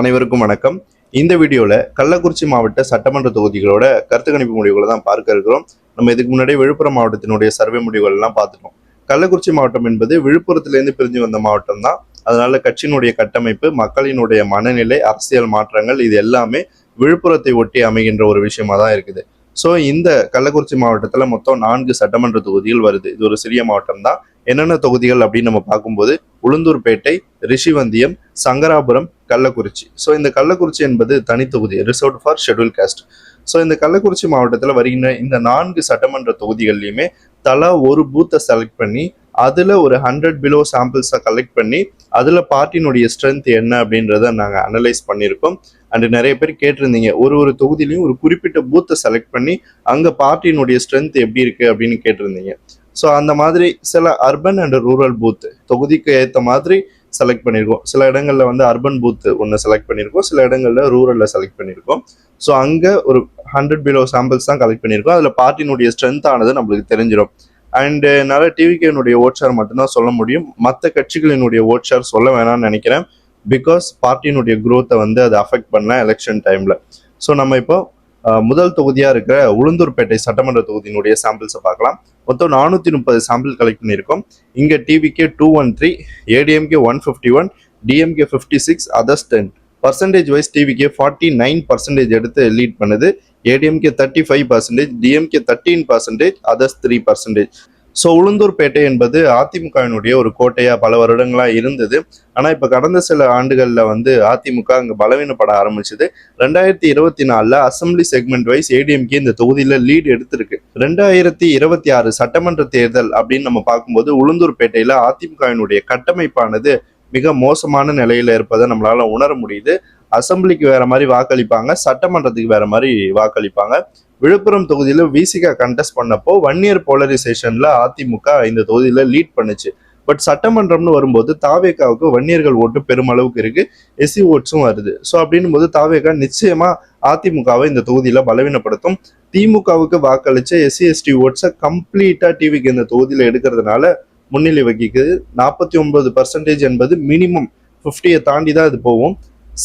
அனைவருக்கும் வணக்கம். இந்த வீடியோவில் கள்ளக்குறிச்சி மாவட்ட சட்டமன்ற தொகுதிகளோட கருத்து கணிப்பு முடிவுகளை தான் பார்க்க இருக்கிறோம். நம்ம இதுக்கு முன்னாடி விழுப்புரம் மாவட்டத்தினுடைய சர்வே முடிவுகள் எல்லாம் பார்த்துட்டோம். கள்ளக்குறிச்சி மாவட்டம் என்பது விழுப்புரத்திலேருந்து பிரிஞ்சு வந்த மாவட்டம் தான். அதனால கட்சியினுடைய கட்டமைப்பு மக்களினுடைய மனநிலை அரசியல் மாற்றங்கள் இது எல்லாமே விழுப்புரத்தை ஒட்டி அமைகின்ற ஒரு விஷயமா தான் இருக்குது. ஸோ இந்த கள்ளக்குறிச்சி மாவட்டத்தில் மொத்தம் நான்கு சட்டமன்ற தொகுதிகள் வருது. இது ஒரு சிறிய மாவட்டம் தான். என்னென்ன தொகுதிகள் அப்படின்னு நம்ம பார்க்கும்போது உளுந்தூர்பேட்டை ரிஷிவந்தியம் சங்கராபுரம் கள்ளக்குறிச்சி. ஸோ இந்த கள்ளக்குறிச்சி என்பது தனித்தொகுதி reserve for schedule caste so இந்த கள்ளக்குறிச்சி மாவட்டத்தில் வருகின்ற இந்த நான்கு சட்டமன்ற தொகுதிகள்லையுமே தலா ஒரு பூத்தை செலக்ட் பண்ணி அதில் ஒரு ஹண்ட்ரட் பிலோ சாம்பிள்ஸை கலெக்ட் பண்ணி அதில் பார்ட்டினுடைய ஸ்ட்ரென்த் என்ன அப்படின்றத நாங்கள் அனலைஸ் பண்ணியிருக்கோம். அண்டு நிறைய பேர் கேட்டிருந்தீங்க ஒரு ஒரு தொகுதியிலையும் ஒரு குறிப்பிட்ட பூத்தை செலக்ட் பண்ணி அங்கே பார்ட்டியினுடைய ஸ்ட்ரென்த் எப்படி இருக்குது அப்படின்னு கேட்டிருந்தீங்க. ஸோ அந்த மாதிரி சில அர்பன் அண்ட் ரூரல் பூத் தொகுதிக்கு ஏற்ற மாதிரி செலக்ட் பண்ணியிருக்கோம் சில இடங்களில் வந்து அர்பன் பூத் ஒன்று செலக்ட் பண்ணியிருக்கோம் சில இடங்களில் ரூரலில் செலக்ட் பண்ணியிருக்கோம் ஸோ அங்கே ஒரு ஹண்ட்ரட் பிலோ சாம்பிள்ஸ் தான் கலெக்ட் பண்ணியிருக்கோம் அதில் பார்ட்டினுடைய ஸ்ட்ரென்த் ஆனது நம்மளுக்கு தெரிஞ்சிடும் அண்டு என்னால் டிவிகேனுடைய ஓட் ஷேர் மட்டும்தான் சொல்ல முடியும். மற்ற கட்சிகளினுடைய ஓட் ஷேர் சொல்ல வேணாம்னு நினைக்கிறேன். பிகாஸ் பார்ட்டியினுடைய குரோத்தை வந்து அதை அஃபெக்ட் பண்ண எலெக்ஷன் டைமில் ஸோ நம்ம இப்போ முதல் தொகுதியாக இருக்கிற உளுந்தூர்பேட்டை சட்டமன்ற தொகுதியினுடைய சாம்பிள்ஸை பார்க்கலாம். மொத்தம் நானூற்றி முப்பது சாம்பிள் கலெக்ட் பண்ணியிருக்கோம். இங்கே TVK two one three ADMK one fifty one DMK fifty six others ten percentage wise TVK forty nine percentage எடுத்து லீட் பண்ணுது. ADMK thirty five percentage DMK thirteen percentage others three percentage so Ulundurpet என்பது அதிமுகவினுடைய ஒரு கோட்டையாக பல வருடங்களாக இருந்தது. ஆனால் இப்போ கடந்த சில ஆண்டுகளில் வந்து அதிமுக அங்கே பலவீனப்பட ஆரம்பிச்சது. ரெண்டாயிரத்தி இருபத்தி நாலில் அசம்பிளி செக்மெண்ட் வைஸ் ஏடிஎம்கே இந்த தொகுதியில் லீடு எடுத்திருக்கு. ரெண்டாயிரத்தி இருபத்தி ஆறு சட்டமன்ற தேர்தல் அப்படின்னு நம்ம பார்க்கும்போது உளுந்தூர்பேட்டையில் அதிமுகவினுடைய கட்டமைப்பானது மிக மோசமான நிலையில இருப்பதை நம்மளால உணர முடியுது. அசம்பிளிக்கு வேற மாதிரி வாக்களிப்பாங்க சட்டமன்றத்துக்கு வேற மாதிரி வாக்களிப்பாங்க. விழுப்புரம் தொகுதியில் விசிகா கண்டெஸ்ட் பண்ணப்போ ஒன் இயர் போலரைசேஷன்ல அதிமுக இந்த தொகுதியில லீட் பண்ணுச்சு. பட் சட்டமன்றம்னு வரும்போது தாவேக்காவுக்கு வன்னியர்கள் ஓட்டு பெருமளவுக்கு இருக்கு. எஸ்சி ஓட்ஸும் வருது. ஸோ அப்படின்னும் போது தாவேகா நிச்சயமா அதிமுகவை இந்த தொகுதியில பலவீனப்படுத்தும். திமுகவுக்கு வாக்களிச்ச எஸ்சி எஸ்டி ஓட்ஸை கம்ப்ளீட்டா டிவிக்கு இந்த தொகுதியில எடுக்கிறதுனால முன்னிலை வகிக்குது. நாற்பத்தி ஒன்பது பர்சன்டேஜ் என்பது மினிமம் ஃபிஃப்டியை தாண்டி தான் இது போகும்.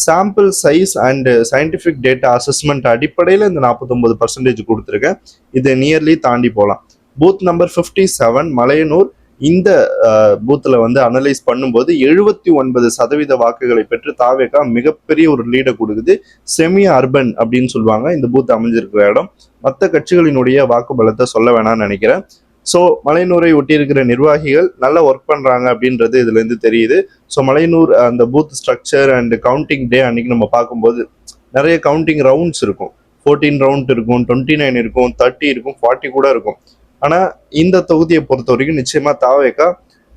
Sample size and scientific data assessment அடிப்படையில் இந்த நாற்பத்தொம்பது பர்சன்டேஜ் கொடுத்துருக்கேன். இதை நியர்லி தாண்டி போகலாம். Booth number fifty seven Malayanur. இந்த uh, பூத்தில் வந்து அனலைஸ் பண்ணும்போது எழுபத்தி ஒன்பது சதவீத வாக்குகளை பெற்று தாவேகா மிகப்பெரிய ஒரு லீடை கொடுக்குது. செமி அர்பன் அப்படின்னு சொல்லுவாங்க. இந்த பூத் அமைஞ்சிருக்கிற இடம். மற்ற கட்சிகளினுடைய வாக்கு பலத்தை சொல்ல வேணாம்னு நினைக்கிறேன். ஸோ மலையனூரை ஒட்டி இருக்கிற நிர்வாகிகள் நல்லா ஒர்க் பண்ணுறாங்க அப்படின்றது இதுலேருந்து தெரியுது. ஸோ மலையனூர் uh, அந்த booth structure and counting day அன்னைக்கு நம்ம பார்க்கும்போது நிறைய கவுண்டிங் ரவுண்ட்ஸ் இருக்கும். ஃபோர்டீன் ரவுண்ட் இருக்கும் டுவெண்ட்டி நைன் இருக்கும் தேர்ட்டி இருக்கும் ஃபார்ட்டி கூட இருக்கும். ஆனால் இந்த தொகுதியை பொறுத்த வரைக்கும் நிச்சயமாக தாவேக்கா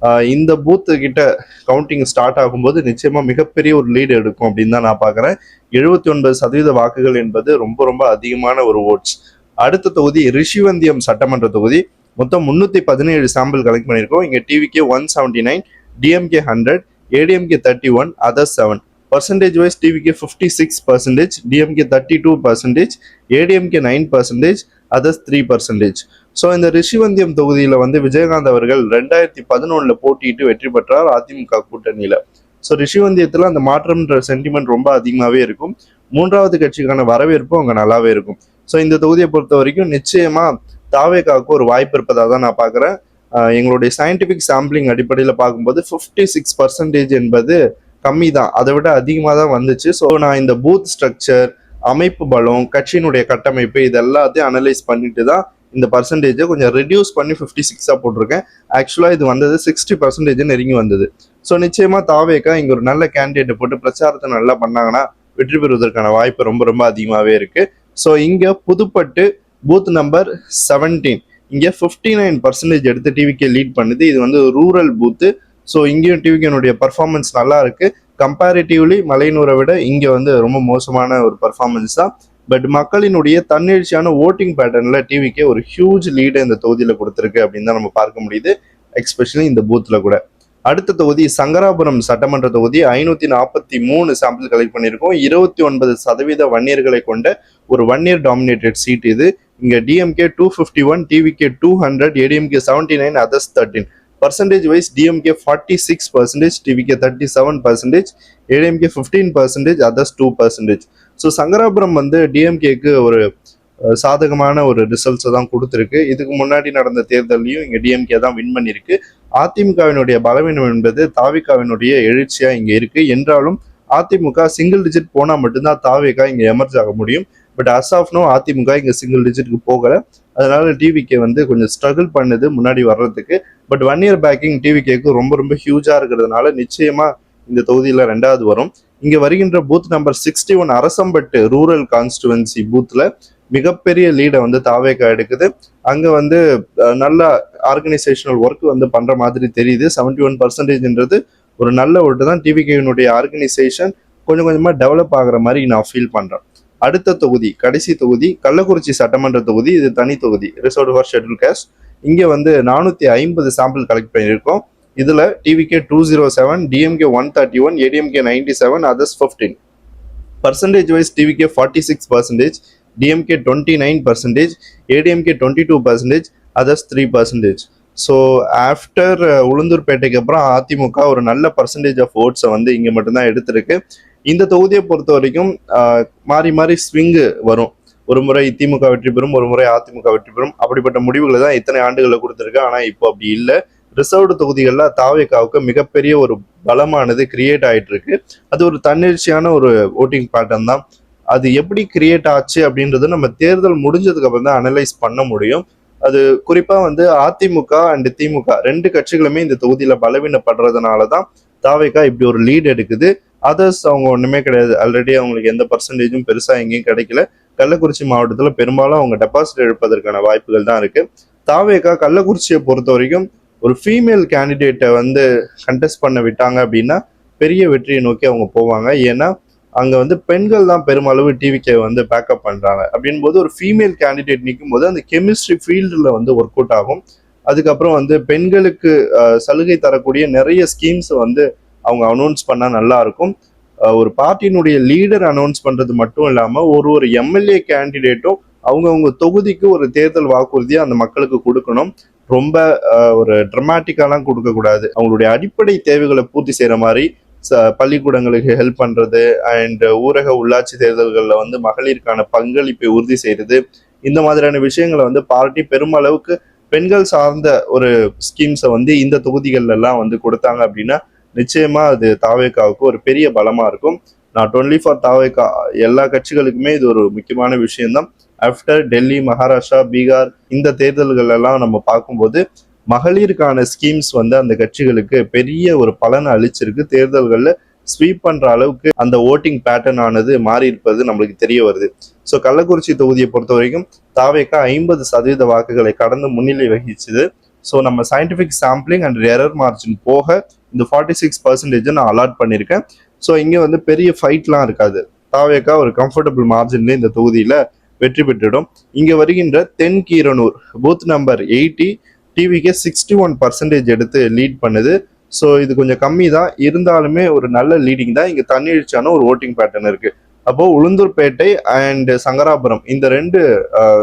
uh, இந்த பூத்து கிட்ட கவுண்டிங் ஸ்டார்ட் ஆகும்போது நிச்சயமாக மிகப்பெரிய ஒரு லீடு எடுக்கும் அப்படின்னு தான் நான் பார்க்குறேன். எழுபத்தி ஒன்பது சதவீத வாக்குகள் என்பது ரொம்ப ரொம்ப அதிகமான ஒரு ஓட்ஸ் அடுத்த தொகுதி ரிஷிவந்தியம் சட்டமன்ற தொகுதி. மொத்தம் முன்னூற்றி பதினேழு சாம்பிள் கலெக்ட் பண்ணியிருக்கோம். இங்கே TVK one seventy nine DMK hundred ADMK thirty one others seven percentage wise TVK fifty six percentage DMK thirty two percentage ADMK nine percentage others three percentage so இந்த ரிஷிவந்தியம் தொகுதியில் வந்து விஜயகாந்த் அவர்கள் ரெண்டாயிரத்தி பதினொன்றில் போட்டியிட்டு வெற்றி பெற்றார் அதிமுக கூட்டணியில். ஸோ ரிஷிவந்தியத்தில் அந்த மாற்றம்ன்ற சென்டிமெண்ட் ரொம்ப அதிகமாகவே இருக்கும். மூன்றாவது கட்சிக்கான வரவேற்பும் அங்கே நல்லாவே இருக்கும். ஸோ இந்த தொகுதியை பொறுத்த வரைக்கும் நிச்சயமாக தாவேகாவுக்கு ஒரு வாய்ப்பு இருப்பதாக தான் நான் பார்க்குறேன். எங்களுடைய சயின்டிஃபிக் சாம்பிளிங் அடிப்படையில் பார்க்கும்போது ஃபிஃப்டி சிக்ஸ் பர்சன்டேஜ் என்பது கம்மி தான். அதை விட அதிகமாக தான் வந்துச்சு. ஸோ நான் இந்த பூத் ஸ்ட்ரக்சர் அமைப்பு பலம் கட்சியினுடைய கட்டமைப்பு இது எல்லாத்தையும் அனலைஸ் பண்ணிட்டு தான் இந்த பர்சன்டேஜை கொஞ்சம் ரெடியூஸ் பண்ணி ஃபிஃப்டி சிக்ஸாக போட்டிருக்கேன். ஆக்சுவலாக இது வந்தது சிக்ஸ்டி பர்சன்டேஜ் நெருங்கி வந்தது. ஸோ நிச்சயமாக தாவேக்கா இங்கே ஒரு நல்ல கேண்டிடேட் போட்டு பிரச்சாரத்தை நல்லா பண்ணாங்கன்னா வெற்றி பெறுவதற்கான வாய்ப்பு ரொம்ப ரொம்ப அதிகமாகவே இருக்குது ஸோ இங்கே புதுப்பட்டு பூத் நம்பர் செவன்டீன் இங்கே ஃபிஃப்டி நைன் பர்சன்டேஜ் எடுத்து டிவிக்கே லீட் பண்ணுது. இது வந்து ரூரல் பூத்து ஸோ இங்கேயும் டிவிக்கனுடைய பர்ஃபார்மன்ஸ் நல்லா இருக்கு. கம்பேரிட்டிவ்லி மலையனூரை விட இங்கே வந்து ரொம்ப மோசமான ஒரு பர்ஃபார்மன்ஸ் தான். பட் மக்களினுடைய தன்னெழுச்சியான ஓட்டிங் பேட்டர்னில் டிவிக்கே ஒரு ஹியூஜ் லீடை இந்த தொகுதியில் கொடுத்துருக்கு அப்படின்னு தான் நம்ம பார்க்க முடியுது. எக்ஸ்பெஷலி இந்த பூத்தில் கூட. அடுத்த தொகுதி சங்கராபுரம் சட்டமன்ற தொகுதி. ஐநூத்தி நாற்பத்தி மூணு சாம்பிள் கலெக்ட் பண்ணியிருக்கோம். இருபத்தி ஒன்பது சதவீத வன்னியர்களை கொண்ட ஒரு ஒன் இயர் டாமினேட்டட் சீட் இது. இங்க DMK two fifty one TVK two hundred ADMK seventy nine others thirteen percentage wise DMK forty six percentage TVK thirty seven percentage ADMK fifteen percentage others two percentage so Sankarapuram வந்து டிஎம்கேக்கு ஒரு சாதகமான ஒரு ரிசல்ட்ஸை தான் கொடுத்துருக்கு. இதுக்கு முன்னாடி நடந்த தேர்தலையும் இங்கே டிஎம்கே தான் வின் பண்ணியிருக்கு அதிமுகவினுடைய பலவீனம் என்பது தாவிகாவினுடைய எழுச்சியாக இங்கே இருக்குது என்றாலும் அதிமுக சிங்கிள் டிஜிட் போனால் மட்டும்தான் தாவிகா இங்கே எமர்ஜ் ஆக முடியும். But as of now AIADMK இங்கே சிங்கிள் டிஜிட்டுக்கு போகலை. அதனால டிவிகே வந்து கொஞ்சம் ஸ்ட்ரகிள் பண்ணுது முன்னாடி வர்றதுக்கு. பட் ஒன் இயர் பேக்கிங் டிவிகேக்கு ரொம்ப ரொம்ப ஹியூஜாக இருக்கிறதுனால நிச்சயமாக இந்த தொகுதியில் ரெண்டாவது வரும். இங்கே வருகின்ற booth number sixty one Arasampattu rural constituency பூத்தில் மிகப்பெரிய லீடை வந்து தாவேக்கா எடுக்குது. அங்கே வந்து நல்ல ஆர்கனைசேஷனல் ஒர்க் வந்து பண்ணுற மாதிரி தெரியுது. செவன்டி ஒன் பர்சன்டேஜ்ன்றது ஒரு நல்ல ஒட்டு தான் டிவிகேனுடைய ஆர்கனைசேஷன் கொஞ்சம் கொஞ்சமாக டெவலப் ஆகிற மாதிரி நான் ஃபீல் பண்ணுறேன் அடுத்த தொகுதி கடைசி தொகுதி கள்ளக்குறிச்சி சட்டமன்ற தொகுதி இது தனி தொகுதி ரிசர்வ் ஃபார் ஷெட்யூல் கேஸ்ட் இங்கே வந்து நானூற்றி ஐம்பது சாம்பிள் கலெக்ட் பண்ணியிருக்கோம். இதில் TVK two zero seven DMK one thirty one ADMK ninety seven others fifteen percentage wise TVK forty six percentage DMK twenty nine percentage ADMK twenty two percentage others three percentage so after உளுந்தூர்பேட்டைக்கு அப்புறம் அதிமுக ஒரு நல்ல percentage of ஓட்ஸை வந்து இங்கே மட்டும்தான் எடுத்திருக்கு. இந்த தொகுதியை பொறுத்த வரைக்கும் மாறி மாறி ஸ்விங்கு வரும். ஒரு முறை திமுக வெற்றி பெறும் ஒரு முறை அதிமுக வெற்றி பெறும். அப்படிப்பட்ட முடிவுகளை தான் இத்தனை ஆண்டுகளில் கொடுத்துருக்கு. ஆனால் இப்போ அப்படி இல்லை. ரிசர்வ்டு தொகுதிகளில் தாவேக்காவுக்கு மிகப்பெரிய ஒரு பலமானது கிரியேட் ஆகிட்டு இருக்கு அது ஒரு தன்னிச்சையான ஒரு ஓட்டிங் பேட்டர்ன் தான். அது எப்படி கிரியேட் ஆச்சு அப்படின்றது நம்ம தேர்தல் முடிஞ்சதுக்கு அப்புறம் தான் அனலைஸ் பண்ண முடியும். அது குறிப்பாக வந்து அதிமுக அண்ட் திமுக ரெண்டு கட்சிகளுமே இந்த தொகுதியில் பலவீனப்படுறதுனால தான் தாவேக்கா இப்படி ஒரு லீட் எடுக்குது. அதர்ஸ் அவங்க ஒன்றுமே கிடையாது. ஆல்ரெடி அவங்களுக்கு எந்த பர்சன்டேஜும் பெருசாக எங்கேயும் கிடைக்கல. கள்ளக்குறிச்சி மாவட்டத்தில் பெரும்பாலும் அவங்க டெபாசிட் எடுப்பதற்கான வாய்ப்புகள் தான் இருக்குது தாவேக்கா கள்ளக்குறிச்சியை பொறுத்த வரைக்கும் ஒரு ஃபீமேல் கேண்டிடேட்டை வந்து கண்டெஸ்ட் பண்ண விட்டாங்க அப்படின்னா பெரிய வெற்றியை நோக்கி அவங்க போவாங்க. ஏன்னா அங்கே வந்து பெண்கள் தான் பெருமளவு டிவிக்கே வந்து பேக்கப் பண்ணுறாங்க அப்படின் போது ஒரு ஃபீமேல் கேண்டிடேட் நிற்கும் போது அந்த கெமிஸ்ட்ரி ஃபீல்டில் வந்து ஒர்க் அவுட் ஆகும். அதுக்கப்புறம் வந்து பெண்களுக்கு சலுகை தரக்கூடிய நிறைய ஸ்கீம்ஸ் வந்து அவங்க அனௌன்ஸ் பண்ணா நல்லா இருக்கும். ஒரு பார்ட்டியினுடைய லீடர் அனௌன்ஸ் பண்றது மட்டும் இல்லாம ஒரு ஒரு எம்எல்ஏ கேண்டிடேட்டும் அவங்கவுங்க தொகுதிக்கு ஒரு தேர்தல் வாக்குறுதியை அந்த மக்களுக்கு கொடுக்கணும். ரொம்ப ஒரு ட்ரமாட்டிக்காலாம் கொடுக்க கூடாது அவங்களுடைய அடிப்படை தேவைகளை பூர்த்தி செய்யற மாதிரி ச- பள்ளிக்கூடங்களுக்கு ஹெல்ப் பண்றது அண்ட் ஊரக உள்ளாட்சி தேர்தல்களில் வந்து மகளிருக்கான பங்களிப்பை உறுதி செய்யறது. இந்த மாதிரியான விஷயங்களை வந்து பார்ட்டி பெருமளவுக்கு பெண்கள் சார்ந்த ஒரு ஸ்கீம்ஸை வந்து இந்த தொகுதிகளெல்லாம் வந்து கொடுத்தாங்க அப்படின்னா நிச்சயமா அது தாவேக்காவுக்கு ஒரு பெரிய பலமா இருக்கும். நாட் ஒன்லி ஃபார் தாவேக்கா எல்லா கட்சிகளுக்குமே இது ஒரு முக்கியமான விஷயம்தான். ஆஃப்டர் டெல்லி மகாராஷ்டிரா பீகார் இந்த தேர்தல்கள் எல்லாம் நம்ம பார்க்கும்போது மகளிருக்கான ஸ்கீம்ஸ் வந்து அந்த கட்சிகளுக்கு பெரிய ஒரு பலனை அளிச்சிருக்கு. தேர்தல்களில் ஸ்வீப் பண்ற அளவுக்கு அந்த ஓட்டிங் பேட்டர்ன் ஆனது மாறி இருப்பது நம்மளுக்கு தெரிய வருது. ஸோ கள்ளக்குறிச்சி தொகுதியை பொறுத்த வரைக்கும் தாவேக்கா ஐம்பது சதவீத வாக்குகளை கடந்து முன்னிலை வகிச்சுது. ஸோ நம்ம scientific sampling and error margin போக இந்த ஃபார்ட்டி சிக்ஸ் பர்சன்டேஜ் நான் அலாட் பண்ணியிருக்கேன். ஸோ இங்கே வந்து பெரிய ஃபைட்லாம் இருக்காது. தாவேக்கா ஒரு கம்ஃபர்டபுள் மார்ஜின்ல இந்த தொகுதியில் வெற்றி பெற்றுடும் இங்கே வருகின்ற Then Keeranur booth number eighty டிவிக்கு சிக்ஸ்டி ஒன் பர்சன்டேஜ் எடுத்து லீட் பண்ணுது. ஸோ இது கொஞ்சம் கம்மி தான். இருந்தாலுமே ஒரு நல்ல லீடிங் தான். இங்கே தண்ணீழ்ச்சியான ஒரு ஓட்டிங் பேட்டர்ன் இருக்குது அப்போ உளுந்தூர்பேட்டை அண்ட் சங்கராபுரம் இந்த ரெண்டு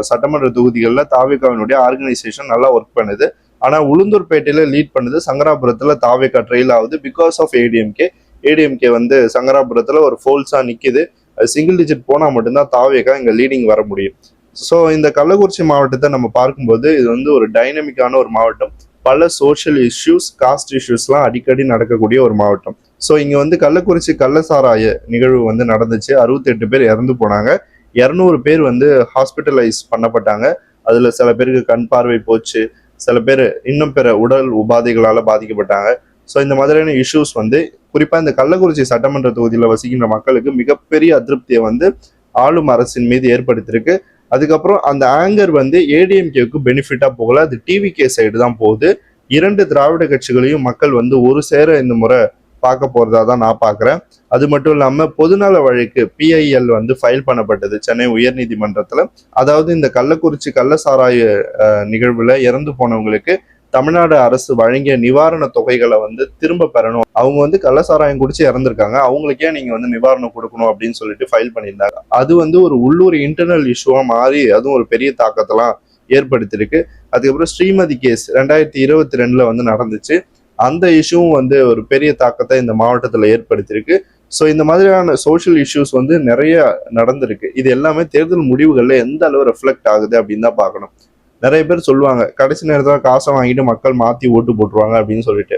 சட்டமன்ற தொகுதிகளில் தாவேகாவினுடைய ஆர்கனைசேஷன் நல்லா ஒர்க் பண்ணுது. ஆனால் உளுந்தூர்பேட்டையில் லீட் பண்ணுது சங்கராபுரத்தில் தாவேகா ட்ரெயில் ஆகுது பிகாஸ் ஆஃப் ஏடிஎம்கே ஏடிஎம்கே வந்து சங்கராபுரத்தில் ஒரு ஃபோல்ஸாக நிற்கிது சிங்கிள் டிஜிட் போனால் மட்டும்தான் தாவேக்கா இங்கே லீடிங் வர முடியும். ஸோ இந்த கள்ளக்குறிச்சி மாவட்டத்தை நம்ம பார்க்கும்போது இது வந்து ஒரு டைனமிக்கான ஒரு மாவட்டம். பல சோஷியல் இஷ்யூஸ் காஸ்ட் இஷ்யூஸ்லாம் அடிக்கடி நடக்கக்கூடிய ஒரு மாவட்டம். ஸோ இங்கே வந்து கள்ளக்குறிச்சி கள்ளசாராய நிகழ்வு வந்து நடந்துச்சு. அறுபத்தெட்டு பேர் இறந்து போனாங்க. இரநூறு பேர் வந்து ஹாஸ்பிட்டலைஸ் பண்ணப்பட்டாங்க. அதில் சில பேருக்கு கண் பார்வை போச்சு. சில பேர் இன்னும் பிற உடல் உபாதைகளால் பாதிக்கப்பட்டாங்க. ஸோ இந்த மாதிரியான இஷ்யூஸ் வந்து குறிப்பாக இந்த கள்ளக்குறிச்சி சட்டமன்ற தொகுதியில் வசிக்கின்ற மக்களுக்கு மிகப்பெரிய அதிருப்தியை வந்து ஆளும் அரசின் மீது ஏற்படுத்தியிருக்கு. அதுக்கப்புறம் அந்த ஆங்கர் வந்து ஏடிஎம்கேக்கு பெனிஃபிட்டாக போகல. அது டிவிகே சைடு தான் போகுது. இரண்டு திராவிட கட்சிகளையும் மக்கள் வந்து ஒரு சேர இந்த முறை பார்க்க போறதா தான் நான் பார்க்குறேன். அது மட்டும் இல்லாம பொதுநல வழக்கு பிஐஎல் வந்து ஃபைல் பண்ணப்பட்டது சென்னை உயர்நீதிமன்றத்தில். அதாவது இந்த கள்ளக்குறிச்சி கள்ளசாராய சாராய நிகழ்வுல இறந்து போனவங்களுக்கு தமிழ்நாடு அரசு வழங்கிய நிவாரண தொகைகளை வந்து திரும்ப பெறணும். அவங்க வந்து கள்ளசாராயம் குடிச்சு இறந்துருக்காங்க. அவங்களுக்கே நீங்க வந்து நிவாரணம் கொடுக்கணும் அப்படின்னு சொல்லிட்டு ஃபைல் பண்ணியிருந்தாங்க. அது வந்து ஒரு உள்ளூர் இன்டர்னல் இஷ்யூவா மாறி அதுவும் ஒரு பெரிய தாக்கத்தெல்லாம் ஏற்படுத்தியிருக்கு. அதுக்கப்புறம் ஸ்ரீமதி கேஸ் ரெண்டாயிரத்தி இருபத்தி ரெண்டுல வந்து நடந்துச்சு. அந்த இஷ்யூவும் வந்து ஒரு பெரிய தாக்கத்தை இந்த மாவட்டத்தில் ஏற்படுத்தியிருக்கு. ஸோ இந்த மாதிரியான சோஷியல் இஷ்யூஸ் வந்து நிறைய நடந்திருக்கு. இது எல்லாமே தேர்தல் முடிவுகளில் எந்த அளவு ரெஃப்ளெக்ட் ஆகுது அப்படின்னு தான் பார்க்கணும். நிறைய பேர் சொல்லுவாங்க கடைசி நேரத்தில் காசை வாங்கிட்டு மக்கள் மாற்றி ஓட்டு போட்டுருவாங்க அப்படின்னு சொல்லிட்டு.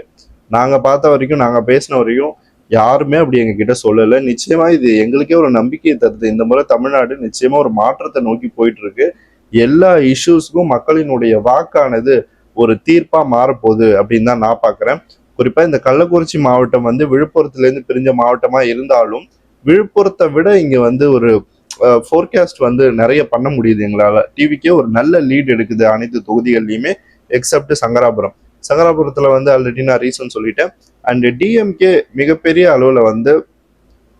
நாங்கள் பார்த்த வரைக்கும் நாங்கள் பேசின வரைக்கும் யாருமே அப்படி எங்ககிட்ட சொல்லலை. நிச்சயமா இது எங்களுக்கே ஒரு நம்பிக்கையை தருது. இந்த முறை தமிழ்நாடு நிச்சயமா ஒரு மாற்றத்தை நோக்கி போயிட்டு இருக்கு. எல்லா இஷ்யூஸ்க்கும் மக்களினுடைய வாக்கானது ஒரு தீர்ப்பா மாறப்போகுது அப்படின்னு தான் நான் பார்க்குறேன் குறிப்பா இந்த கள்ளக்குறிச்சி மாவட்டம் வந்து விழுப்புரத்துல இருந்து பிரிஞ்ச மாவட்டமா இருந்தாலும் விழுப்புரத்தை விட இங்க வந்து ஒரு ஃபோர்காஸ்ட் வந்து நிறைய பண்ண முடியுது எங்களால. டிவிக்கே ஒரு நல்ல லீட் எடுக்குது அனைத்து தொகுதிகள்லையுமே எக்ஸப்ட் சங்கராபுரம். சங்கராபுரத்துல வந்து ஆல்ரெடி நான் ரீசன் சொல்லிட்டேன். அண்ட் டிஎம்கே மிகப்பெரிய அளவுல வந்து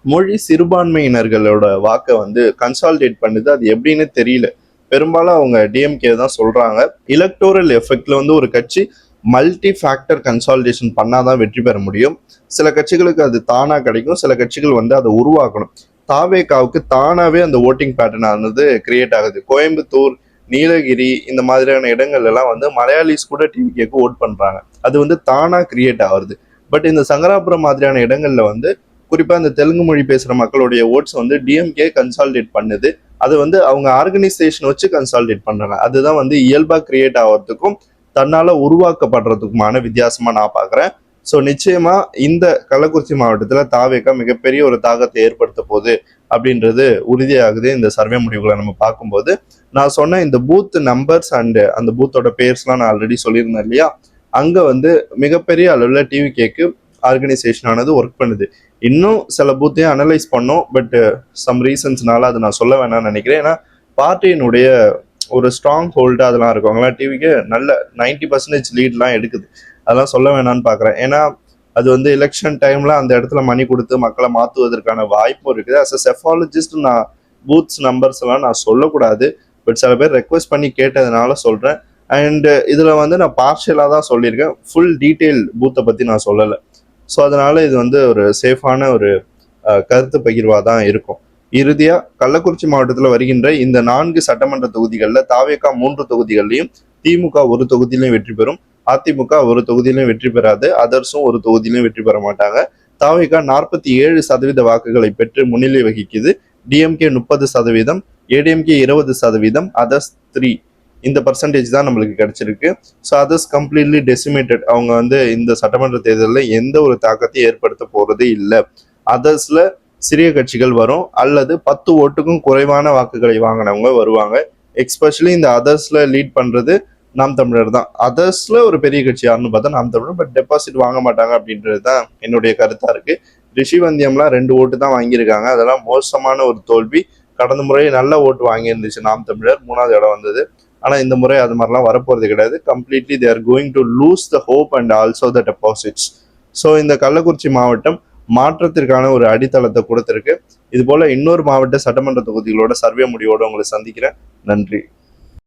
மொழி சிறுபான்மையினர்களோட வாக்கை வந்து கன்சால்டேட் பண்ணுது. அது எப்படின்னு தெரியல. பெரும்பாலும் அவங்க டிஎம்கே தான் சொல்றாங்க. எலக்டோரல் எஃபெக்ட்ல வந்து ஒரு கட்சி மல்டி ஃபேக்டர் கன்சால்டேஷன் பண்ணாதான் வெற்றி பெற முடியும். சில கட்சிகளுக்கு அது தானா கிடைக்கும் சில கட்சிகள் வந்து அதை உருவாக்கணும். தாவேகாவுக்கு தானாவே அந்த ஓட்டிங் பேட்டர்ன் ஆனது கிரியேட் ஆகுது. கோயம்புத்தூர் நீலகிரி இந்த மாதிரியான இடங்கள் எல்லாம் வந்து மலையாளிஸ் கூட டிவிகேக்கு ஓட் பண்றாங்க. அது வந்து தானா கிரியேட் ஆகுது பட் இந்த சங்கராபுரம் மாதிரியான இடங்கள்ல வந்து குறிப்பா இந்த தெலுங்கு மொழி பேசுற மக்களுடைய ஓட்ஸ் வந்து டிஎம்கே கன்சால்டேட் பண்ணுது. அது வந்து அவங்க ஆர்கனைசேஷன் வச்சு கன்சால்டேட் பண்றாங்க. அதுதான் வந்து இயல்பா கிரியேட் ஆகிறதுக்கும் தன்னால உருவாக்கப்படுறதுக்குமான வித்தியாசமா நான் பாக்குறேன். ஸோ நிச்சயமா இந்த கள்ளக்குறிச்சி மாவட்டத்துல தாவேக்கா மிகப்பெரிய ஒரு தாக்கத்தை ஏற்படுத்த போகுது அப்படின்றது உறுதியாகுது இந்த சர்வே முடிவுகளை நம்ம பார்க்கும்போது. நான் சொன்ன இந்த பூத் நம்பர்ஸ் அண்டு அந்த பூத்தோட பேர்ஸ்லாம் நான் ஆல்ரெடி சொல்லியிருந்தேன் இல்லையா? அங்கே வந்து மிகப்பெரிய அளவில் டிவி கேக்கு ஆர்கனைசேஷன் ஆனது ஒர்க் பண்ணுது. இன்னும் சில பூத்தையும் அனலைஸ் பண்ணோம் பட் சம் ரீசன்ஸ்னால அதை நான் சொல்ல வேணாம்னு நினைக்கிறேன். ஏன்னா பார்ட்டியினுடைய ஒரு ஸ்ட்ராங் ஹோல்டு அதெல்லாம் இருக்கும். அவங்களாம் டிவிக்கு நல்ல நைன்டி பர்சன்டேஜ் லீட்லாம் எடுக்குது. அதெல்லாம் சொல்ல வேணாம்னு பார்க்குறேன். ஏன்னா அது வந்து எலெக்ஷன் டைம்ல அந்த இடத்துல மணி கொடுத்து மக்களை மாற்றுவதற்கான வாய்ப்பும் இருக்குது. அஸ் அ செஃபாலஜிஸ்ட் நான் பூத்ஸ் நம்பர்ஸ் எல்லாம் நான் சொல்லக்கூடாது. பட் சில பேர் ரெக்வஸ்ட் பண்ணி கேட்டதுனால சொல்கிறேன் அண்ட் இதில் வந்து நான் பார்ஷியலாக தான் சொல்லியிருக்கேன். ஃபுல் டீட்டெயில் பூத்தை பற்றி நான் சொல்லலை. ஸோ அதனால இது வந்து ஒரு சேஃபான ஒரு கருத்து பகிர்வாக தான் இருக்கும். இறுதியாக கள்ளக்குறிச்சி மாவட்டத்தில் வருகின்ற இந்த நான்கு சட்டமன்ற தொகுதிகளில் தாவேகா மூன்று தொகுதிகள்லையும் திமுக ஒரு தொகுதியிலையும் வெற்றி பெறும். அதிமுக ஒரு தொகுதியிலையும் வெற்றி பெறாது. அதர்ஸும் ஒரு தொகுதியிலையும் வெற்றி பெற மாட்டாங்க. தாவேகா நாற்பத்தி ஏழு சதவீத வாக்குகளை பெற்று முன்னிலை வகிக்குது. டிஎம்கே முப்பது சதவீதம் ஏடிஎம்கே இருபது சதவீதம் அதர்ஸ் த்ரீ. இந்த பர்சன்டேஜ் தான் நம்மளுக்கு கிடைச்சிருக்கு. ஸோ அதர்ஸ் கம்ப்ளீட்லி டெசிமேட்டட் அவங்க வந்து இந்த சட்டமன்ற தேர்தலில் எந்த ஒரு தாக்கத்தையும் ஏற்படுத்த போகிறது இல்லை. அதர்ஸில் சிறிய கட்சிகள் வரும். அல்லது பத்து ஓட்டுக்கும் குறைவான வாக்குகளை வாங்கினவங்க வருவாங்க. எக்ஸ்பெஷலி இந்த அதர்ஸில் லீட் பண்ணுறது நாம் தமிழர் தான். அதர்ஸில் ஒரு பெரிய கட்சி யாருன்னு பார்த்தா நாம் தமிழர். பட் டெபாசிட் வாங்க மாட்டாங்க அப்படின்றது தான் என்னுடைய கருத்தாக இருக்குது ரிஷி ரிஷிவந்தியம்லாம் ரெண்டு ஓட்டு தான் வாங்கியிருக்காங்க. அதெல்லாம் மோசமான ஒரு தோல்வி. கடந்த முறை நல்ல ஓட்டு வாங்கியிருந்துச்சு நாம் தமிழர். மூணாவது இடம் வந்தது. ஆனால் இந்த முறை அது மாதிரிலாம் வரப்போகிறது கிடையாது. Completely they are going to lose the hope and also the deposits so இந்த கள்ளக்குறிச்சி மாவட்டம் மாற்றத்திற்கான ஒரு அடித்தளத்தை கொடுத்துருக்கு. இது போல் இன்னொரு மாவட்ட சட்டமன்ற தொகுதிகளோட சர்வே முடிவோடு உங்களை சந்திக்கிறேன். நன்றி.